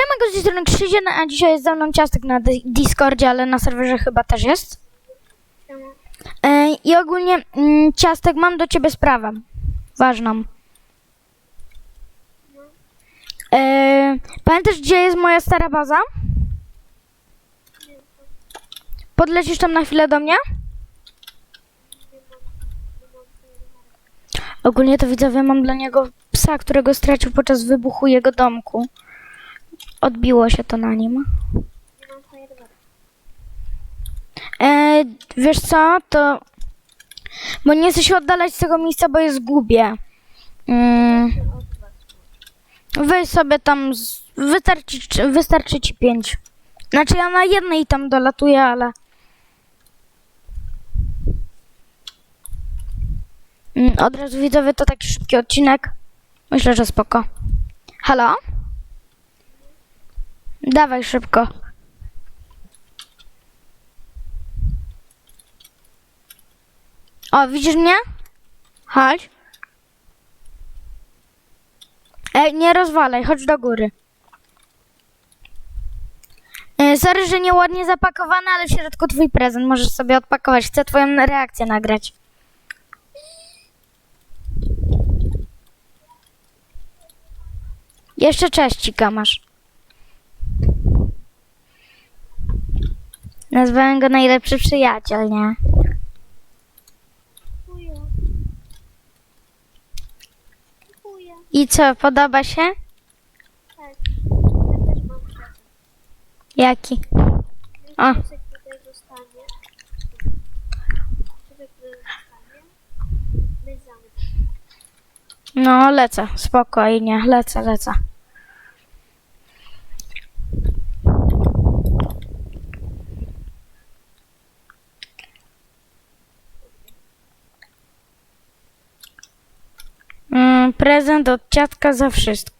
Siema, z tej strony Krzyzie, a dzisiaj jest ze mną Ciastek na Di- Discordzie, ale na serwerze chyba też jest. E, I ogólnie, mm, Ciastek, mam do ciebie sprawę. Ważną. E, pamiętasz, gdzie jest moja stara baza? Podlecisz tam na chwilę do mnie? Ogólnie to widzowie, mam dla niego psa, którego stracił podczas wybuchu jego domku. Odbiło się to na nim. E, wiesz co, to... Bo nie chcę się oddalać z tego miejsca, bo je zgubię. Mm, weź sobie tam... Z, wystarczy, wystarczy ci pięć. Znaczy ja na jednej tam dolatuję, ale... Mm, Od razu widzowie to taki szybki odcinek. Myślę, że spoko. Halo? Dawaj szybko. O, widzisz mnie? Chodź. Ej, nie rozwalaj, chodź do góry. E, Sorry, że nieładnie zapakowane, ale w środku twój prezent. Możesz sobie odpakować. Chcę twoją reakcję nagrać. Jeszcze cześcika masz. Nazwałem go najlepszy przyjaciel, nie? I co, podoba się? Tak. Ja też mam. Jaki? Zamek. No, lecę, spokojnie, lecę, lecę. Prezent od ciatka za wszystko.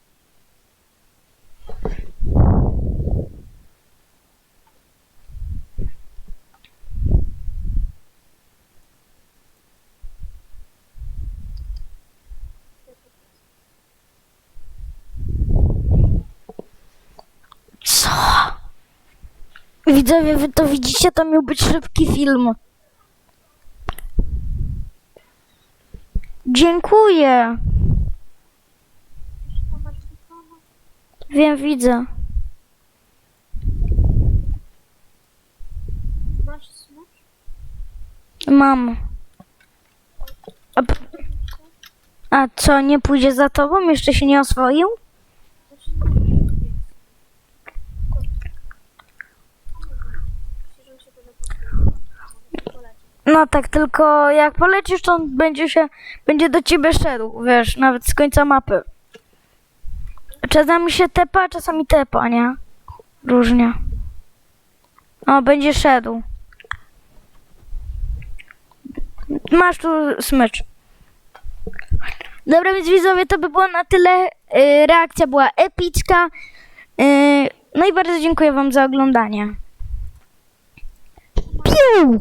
Co? Widzowie, wy to widzicie, to miał być szybki film. Dziękuję. Tam masz dyploma. Wiem, widzę. Masz smutk. Mam. A, p- a co, nie pójdzie za tobą? Jeszcze się nie oswoił? Znaczy nie jest. Myślę, że on się to poleci. No tak, tylko jak polecisz, to on będzie się, będzie do ciebie szedł, wiesz, nawet z końca mapy. Czasami się tepa, czasami tepa, nie? Różnie. O, będzie szedł. Masz tu smycz. Dobra, więc widzowie, to by było na tyle. Yy, reakcja była epicka. Yy, no i bardzo dziękuję wam za oglądanie. Piu!